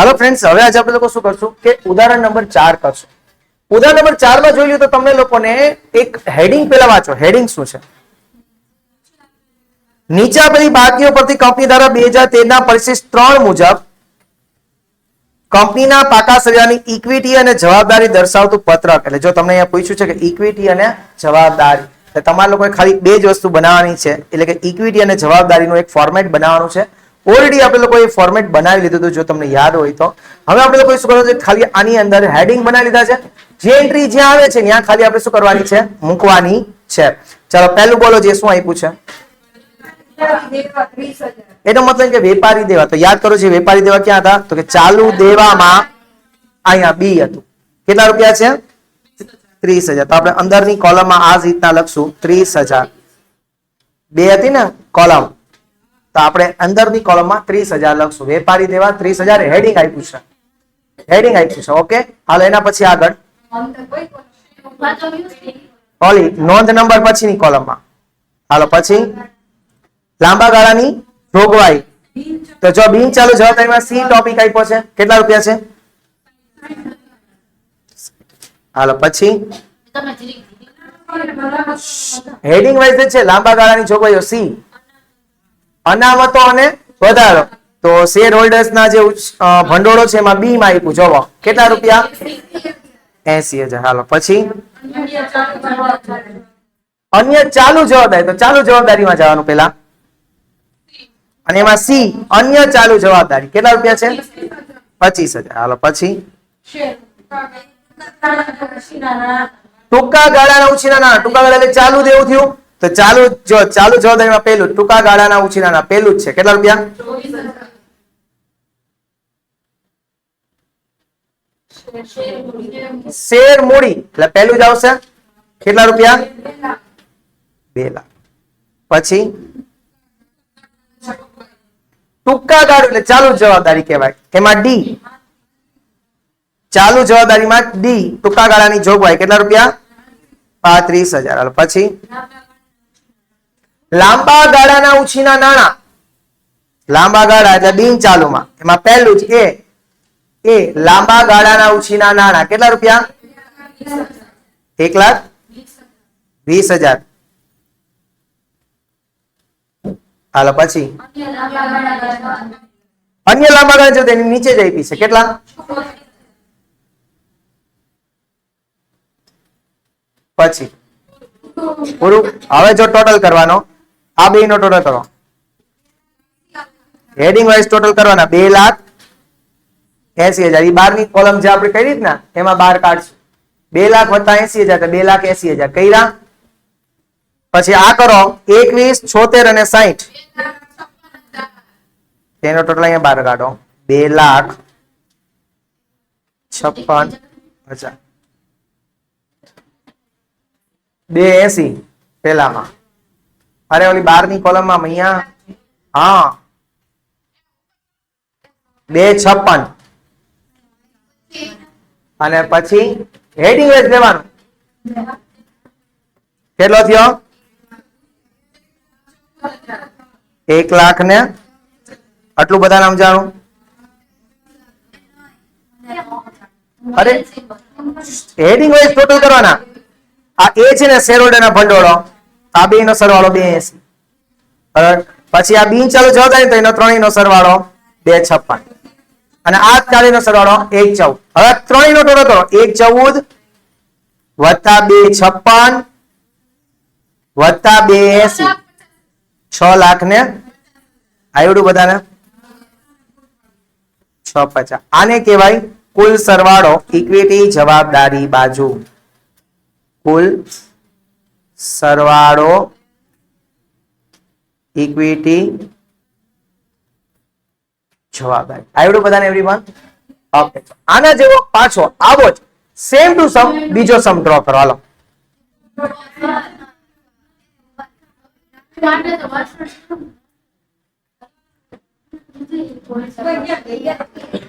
હાલો friends હવે આજે આપણે લોકો શું કરશું કે ઉદાહરણ નંબર ચાર કરશું. ઉદાહરણ નંબર ચારમાં જોઈ લો તો તમને લોકોને એક હેડિંગ પેલા વાંચો. હેડિંગ શું છે? નીચે આપેલી બાકીઓ પરથી કંપની દ્વારા બે હજાર તેર ના પરિશિષ્ટ ત્રણ મુજબ કંપનીના પાકા સજાની ઇક્વિટી અને જવાબદારી દર્શાવતું પત્રક. એટલે જો તમને અહીંયા પૂછ્યું છે કે ઇક્વિટી અને જવાબદારી એટલે તમારા લોકોએ ખાલી બે જ વસ્તુ બનાવવાની છે. એટલે કે ઇક્વિટી અને જવાબદારીનું એક ફોર્મેટ બનાવવાનું છે. ઓલરેડી આપણે લોકોએ ફોર્મેટ બનાવી લીધું હતું, જો તમને યાદ હોય તો. હવે આપણે લોકોએ શું કરવાનું છે? ખાલી આની અંદર હેડિંગ બનાવી લીધા છે. જે એન્ટ્રી જ્યાં આવે છે, ત્યાં ખાલી આપણે શું કરવાની છે? મૂકવાની છે. ચાલો, પહેલું બોલો જે શું આપ્યું છે? એનો મતલબ કે વેપારી દેવા. તો યાદ કરો છે વેપારી દેવા ક્યાં હતા? તો કે ચાલુ દેવામાં અહીંયા બી હતું. કેટલા રૂપિયા છે? ત્રીસ હજાર. તો આપણે અંદરની કોલમમાં આ જ રીતના લખશું. ત્રીસ હજાર. બે હતી ને કોલમ તો આપણે અંદરની કોલમમાં ત્રીસ હજાર લખશું. વેપારી દેવા ત્રીસ હજાર હેડિંગ આપ્યું છે. હેડિંગ આપ્યું છે. ઓકે હાલો, એના પછી આગળ. ઓલી નોંધ નંબર પછીની કોલમમાં હાલો, પછી. લાંબા ગાળાની જોગવાઈ. તો જો બિન ચાલુ જવાબદારીમાં સી ટોપિક આપ્યો છે? કેટલા રૂપિયા છે? હાલો, પછી. હેડિંગ વાઇઝ છે, લાંબા ગાળાની જોગવાઈઓ સી. અનામતો અને વધારો. તો શેર હોલ્ડર્સ ના જે ભંડોળો છે એમાં બી માં આપ્યું. જોવો. કેટલા રૂપિયા? એસી હજાર. હાલો, પછી? અન્ય ચાલુ જવાબદારી. તો ચાલુ જવાબદારીમાં જવાનું પેલા અને એમાં સી અન્ય ચાલુ જવાબદારી. કેટલા રૂપિયા છે? પચીસ હજાર. હાલો, પછી? ટૂંકા ગાળાના ઉછીના ટૂંકા ગાળા ચાલુ દેવું થયું. તો ચાલુ જો ચાલુ જવાબદારીમાં પહેલું, ટૂંકા ગાળાના ઉછીનાના પહેલું જ છે. કેટલા રૂપિયા? શેર મૂડી. એટલે પહેલું જ આવશે. કેટલા રૂપિયા? બે લાખ. પછી? ટૂંકા ગાળું, એટલે ચાલુ જવાબદારી કહેવાય. એમાં ડી ચાલુ જવાબદારીમાં ડી ટૂંકા ગાળાની જોગવાઈ કેટલા રૂપિયા? પાંત્રીસ હજાર. પછી? લાંબા ગાળાના ઉછીના નાણાં. લાંબા ગાળા એટલે બિન ચાલુમાં. એમાં પહેલું જ એ એ લાંબા ગાળાના ઉછીના નાણાં. કેટલા રૂપિયા? એક લાખ વીસ હજાર. હાલો, પછી. અન્ય લાંબા ગાળા જો તેની નીચે જ આપી છે. કેટલા? પછી. પૂરું? હવે જો ટોટલ કરવાનો. આ બે નો ટોટલ કરો. હેડિંગ વાઇઝ ટોટલ કરવાના બે લાખ એસી હજાર. એ બારની કોલમ જે આપણે કરી ને એમાં બાર કાઢશું. બે લાખ વત્તા એસી હજાર બે લાખ એસી હજાર. કર્યા? પછી આ કરો, એકવીસ, છોતેર અને સાહીઠ તેનો ટોટલ અહીંયા બાર કાઢો. બે લાખ છપ્પન હજાર. બે એસી પેલામાં અરે, ઓલી બારની કોલમમાં અહીંયા હા. બે છપ્પન. અને પછી હેડિંગ વેજ લેવાનું. કેટલો થયો? એક લાખ ને આટલું બધા નામ જાણું? અરે હેડિંગ વાઇઝ ટોટલ કરવાના. આ એ છે ને શેર હોલ્ડરના ભંડોળો. આ બે નો સરવાળો બે એસી પછી આ બિન ચાલુ જવાબદારી તો એનો ત્રણેય નો સરવાળો બે છપ્પન. અને આ ચાલી નો સરવાળો એક ચૌદ. હવે ત્રણેય નો ટોટલ એક ચૌદ વત્તા બે છપ્પન વત્તા બે એસી. છ લાખ ને આવડું બધાને? છ પચાસ. આને કહેવાય કુલ સરવાળો ઇક્વિટી જવાબદારી બાજુ. કુલ સરવાળો ઇક્વિટી જવાબદારી આવડું બધાને એવરીવન ઓકે આના જેવો પાછો આવો જ. સેમ ટુ સમ બીજો સમ ડ્રો કરો. હાલો. Thank વર્ષ